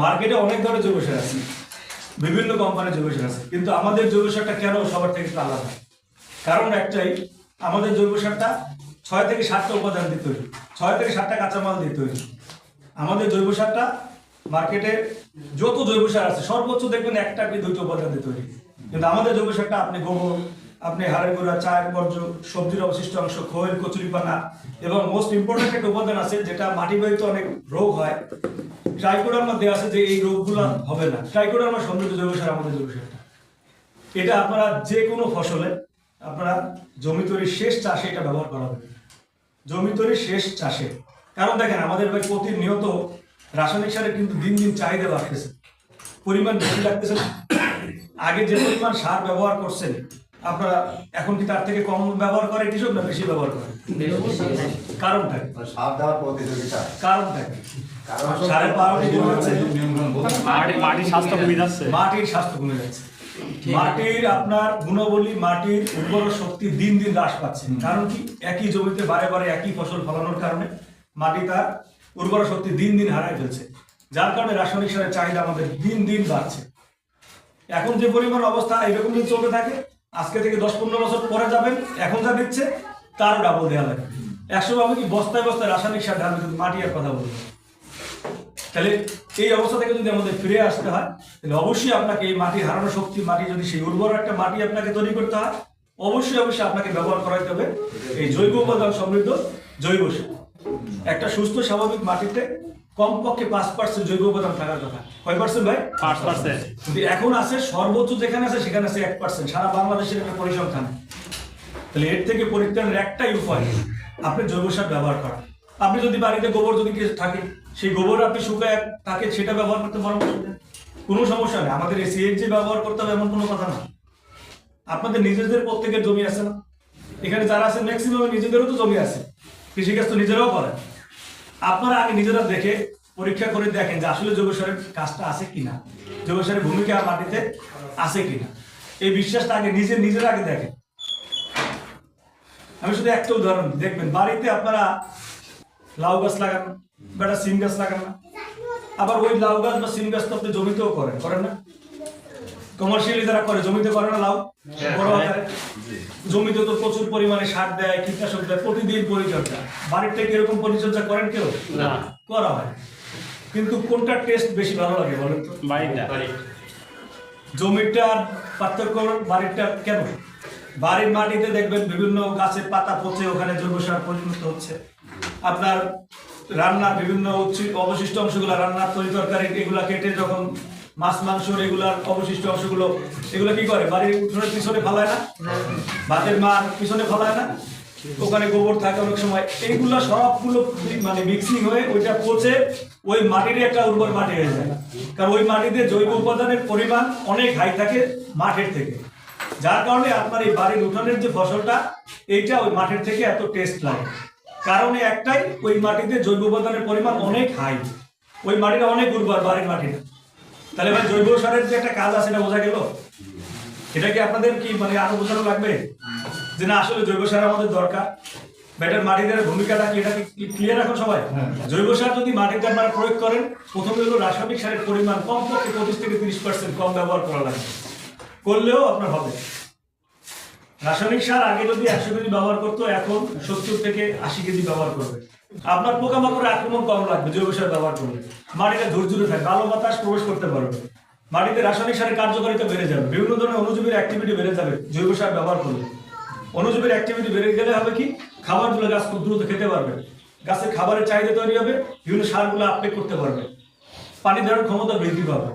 মার্কেটে অনেক ধরনের জৈব সার আছে। বিভিন্ন কোম্পানির জৈব সার আছে। কিন্তু আমাদের জৈব সারটা কেন সবার থেকে আলাদা? কারণ একটাই, আমাদের জৈব সারটা ছয় থেকে সাতটা উপাদান দিয়ে তৈরি। ছয় থেকে সাতটা কাঁচামাল দিয়ে তৈরি। আমাদের জৈব সারটা মার্কেটে যত জৈব সার আছে, সর্বোচ্চ দেখবেন একটা কি দুইটা উপাদান দিয়ে তৈরি। কিন্তু আমাদের জৈব সারটা, আপনি গোবর, আপনি হাড়ের গুঁড়া, চায়ের বর্জ্য, সবজির অবশিষ্ট অংশ খোয়ের কচুরিপানা এবং মোস্ট ইম্পর্টেন্ট একটা উপাদান আছে, যেটা মাটিবাহিত অনেক রোগ হয়। ট্রাইকোডার মধ্যে আছে যে এই রোগগুলো হবে না। ট্রাইকোডার আমার সমৃদ্ধ জৈব সার আমাদের জৈব সারটা এটা আপনারা যে কোনো ফসলে আপনারা জমি তৈরির শেষ চাষে এটা ব্যবহার করা হবে জমি তৈরির শেষ চাষে। কারণ দেখেন আমাদের ভাই প্রতিনিয়ত রাসায়নিক সারের কিন্তু দিন দিন চাহিদা বাড়তেছে। পরিমাণ বেশি লাগতেছে আগে যে পরিমাণ সার ব্যবহার করছেন আপনারা এখন কি তার থেকে কম ব্যবহার করে কৃষক না বেশি ব্যবহার করে? কারণ কমে যাচ্ছে। মাটির স্বাস্থ্য কমে যাচ্ছে। মাটির স্বাস্থ্য কমে যাচ্ছে। মাটির আপনার গুণাবলী মাটির উর্বর শক্তি দিন দিন হ্রাস পাচ্ছে। কারণ কি? একই জমিতে বারে বারে একই ফসল ফলানোর কারণে মাটি তার উর্বর শক্তি দিন দিন হারায় ফেলছে। যার কারণে রাসায়নিক সারের চাহিদা আমাদের দিন দিন বাড়ছে। এখন যে পরিমাণ অবস্থা এরকম যদি চলতে থাকে। আজকে থেকে দশ পনেরো বছর পরে যাবেন, এখন যা দিচ্ছে, তারও ডাবল দেওয়া লাগে একশো ভাবে কি বস্তায় বস্তায় রাসায়নিক সার ঢালবে কিন্তু মাটি আর কথা বলবে তাহলে এই অবস্থা থেকে যদি আমাদের ফিরে আসতে হয়, তাহলে অবশ্যই আপনাকে এই মাটি হারানো শক্তি, মাটি যদি সেই উর্বর একটা মাটি আপনাকে তৈরি করতে হয়, অবশ্যই অবশ্যই আপনাকে ব্যবহার করাইতে হবে এই জৈব উপাদান সমৃদ্ধ জৈব সার। একটা সুস্থ স্বাভাবিক মাটিতে কমপক্ষে পাঁচ পার্সেন্ট জৈব উপাদান থাকার কথা। কয় পার্সেন্ট ভাই? পাঁচ পার্সেন্ট কিন্তু এখন আছে সর্বোচ্চ যেখানে আছে সেখানে আছে এক পার্সেন্ট সারা বাংলাদেশের একটা পরিসংখ্যান। তাহলে এর থেকে পরিত্রাণের একটাই উপায় আপনি জৈব সার ব্যবহার করা। আপনি যদি বাড়িতে গোবর যদি কিছু থাকে সেই গোবর আপনি শুকায় থাকে সেটা ব্যবহার করতে পরামর্শ দেন কোনো সমস্যা নেই। আমাদের এই সিএনজি ব্যবহার করতে হবে এমন কোনো কথা না। আপনাদের নিজেদের প্রত্যেকের জমি আছে না? এখানে যারা আছে ম্যাক্সিমাম নিজেদেরও তো জমি আছে। কৃষিকাজ তো নিজেরাও করেন। আপনারা আগে নিজেরা দেখে পরীক্ষা করে দেখেন যে আসলে সারের কাজটা আছে কিনা সারের ভূমিকা মাটিতে আছে কিনা। এই বিশ্বাসটা আগে নিজে নিজের আগে দেখেন। আমি শুধু একটা উদাহরণ, দেখবেন বাড়িতে আপনারা লাউ গাছ লাগান বা একটা সিম গাছ লাগান না। আবার ওই লাউ গাছ বা সিম গাছ তো আপনি জমিতেও করেন করেন না? কমার্শিয়ালি যারা করে জমিতে করে না লাউ? বড় আকারে। জমিতে তো প্রচুর পরিমাণে সার দেয় কীটনাশক দেয় প্রতিদিন পরিচর্যা। এরকম পরিচর্যা করেন কেউ? না। করা হয়। কিন্তু কোনটা টেস্ট বেশি ভালো লাগে বলেন তো? বাড়িটা। জমিটার পার্থক্য বাড়িটা কেন? বাড়ির মাটিতে দেখবেন বিভিন্ন গাছের পাতা পচে ওখানে জৈব সার পরিণত হচ্ছে। আপনার রান্নার বিভিন্ন অবশিষ্ট অংশগুলো রান্নার তরি তরকারি এগুলা কেটে যখন মাছ, মাংস এগুলার অবশিষ্ট অংশগুলো, এগুলো কি করে? বাড়ির উঠোনের পিছনে ফেলায় না? ভাতের মার পিছনে ফেলায় না? ওখানে গোবর থাকে অনেক সময়। এইগুলো সবগুলো মানে মিক্সিং হয়ে ওইটা পচে ওই মাটিরই একটা উর্বর মাটি হয়ে যায়। কারণ ওই মাটিতে জৈব উপাদানের পরিমাণ অনেক হাই থাকে মাঠের থেকে। যার কারণে আপনার এই বাড়ির উঠানের যে ফসলটা, এইটা ওই মাঠের থেকে এত টেস্ট লাগে। কারণে একটাই, ওই মাটিতে জৈব উপাদানের পরিমাণ অনেক হাই ওই মাটিটা অনেক উর্বর বাড়ির মাটিটা। তাহলে ভাই জৈব সারের যে একটা কাজ আছে এটা বোঝা গেল? এটা কি আপনাদের কি মানে আরও বোঝানো লাগবে? যে না আসলে জৈব সার আমাদের দরকার। ব্যাটার মাটিদের ভূমিকাটা কি এটা কি ক্লিয়ার রাখো সবাই? জৈব সার যদি মাটিতে আপনারা প্রয়োগ করেন প্রথমে হলো রাসায়নিক সারের পরিমাণ কমপক্ষে পঁচিশ থেকে তিরিশ পার্সেন্ট কম ব্যবহার করা লাগবে। করলেও আপনার হবে। রাসায়নিক সার আগে যদি একশো কেজি ব্যবহার করতো, এখন সত্তর থেকে আশি কেজি ব্যবহার করবে। আপনার পোকামাকড়ের আক্রমণ কম লাগবে, জৈব সার ব্যবহার করলে। মাটিটা ঝুরঝুরে থাকে ভালো বাতাস প্রবেশ করতে পারবে। মাটিতে রাসায়নিক সারের কার্যকারিতা বেড়ে যাবে। বিভিন্ন ধরনের অনুজীবীর অ্যাক্টিভিটি বেড়ে যাবে, জৈব সার ব্যবহার করলে। অনুজীবীর অ্যাক্টিভিটি বেড়ে গেলে হবে কি? খাবারগুলো গাছ খুব দ্রুত খেতে পারবে। গাছের খাবারের চাহিদা তৈরি হবে, বিভিন্ন সারগুলো আপটেক করতে পারবে। পানি দেওয়ার ক্ষমতা বৃদ্ধি পাবে।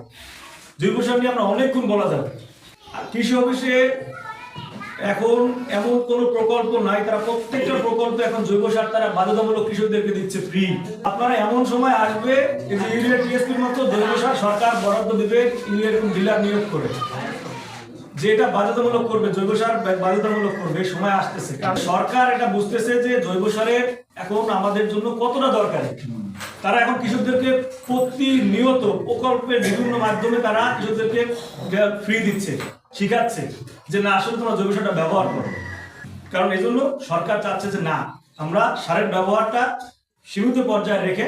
জৈব সার নিয়ে আমরা অনেকক্ষণ বলা যাবে। কৃষি অফিসে এখন এমন কোনো প্রকল্প নাই, তারা প্রত্যেকটা প্রকল্প এখন জৈব সার তারা বাধ্যতামূলক কৃষকদেরকে দিচ্ছে ফ্রি আপনারা এমন সময় আসবে যে ইউরিয়া টিএসপির মতো জৈব সার সরকার বরাদ্দ দেবে, ইউরিয়া ডিলার নিয়োগ করে। যে এটা বাধ্যতামূলক করবে, জৈব সার বাধ্যতামূলক করবে, সময় আসতেছে। কারণ সরকার এটা বুঝতেছে যে জৈব সারের এখন আমাদের জন্য কতটা দরকারি। তারা এখন কৃষকদেরকে প্রতিনিয়ত প্রকল্পের বিভিন্ন মাধ্যমে তারা কৃষকদেরকে ফ্রি দিচ্ছে। শিখাচ্ছে যে না আসলে তোমরা জৈব সারটা ব্যবহার করো। কারণ এই জন্য সরকার চাচ্ছে যে না আমরা সারের ব্যবহারটা সীমিত পর্যায়ে রেখে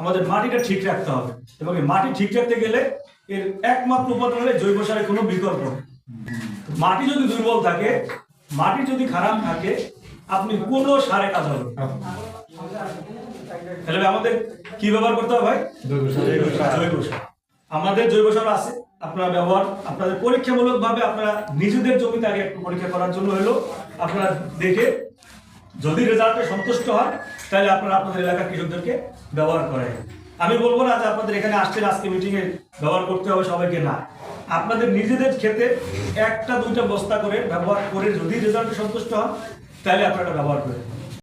আমাদের মাটিটা ঠিক রাখতে হবে। এবং এই মাটি ঠিক রাখতে গেলে এর একমাত্র উপাদান হলে জৈব সারের কোনো বিকল্প মাটি যদি দুর্বল থাকে মাটি যদি খারাপ থাকে আপনি কোনো সারে কাজ হবে তাহলে আমাদের কি ব্যবহার করতে হবে ভাই? জৈব সার। আমাদের জৈব সার আছে। আপনারা ব্যবহার, আপনাদের পরীক্ষামূলক ভাবে আপনারা নিজেদের জমিতে আগে একটু পরীক্ষা করার জন্য হলো, আপনারা দেখে যদি রেজাল্টে সন্তুষ্ট হয় তাহলে আপনারা আপনাদের এলাকার কৃষকদেরকে ব্যবহার করেন। আমি বলব না যে আপনাদের এখানে আসছেন, আজকে মিটিংয়ে ব্যবহার করতে হবে সবাইকে, না। আপনাদের নিজেদের ক্ষেতে একটা দুইটা বস্তা করে ব্যবহার করে যদি রেজাল্টে সন্তুষ্ট হন, তাহলে আপনারা ব্যবহার করেন।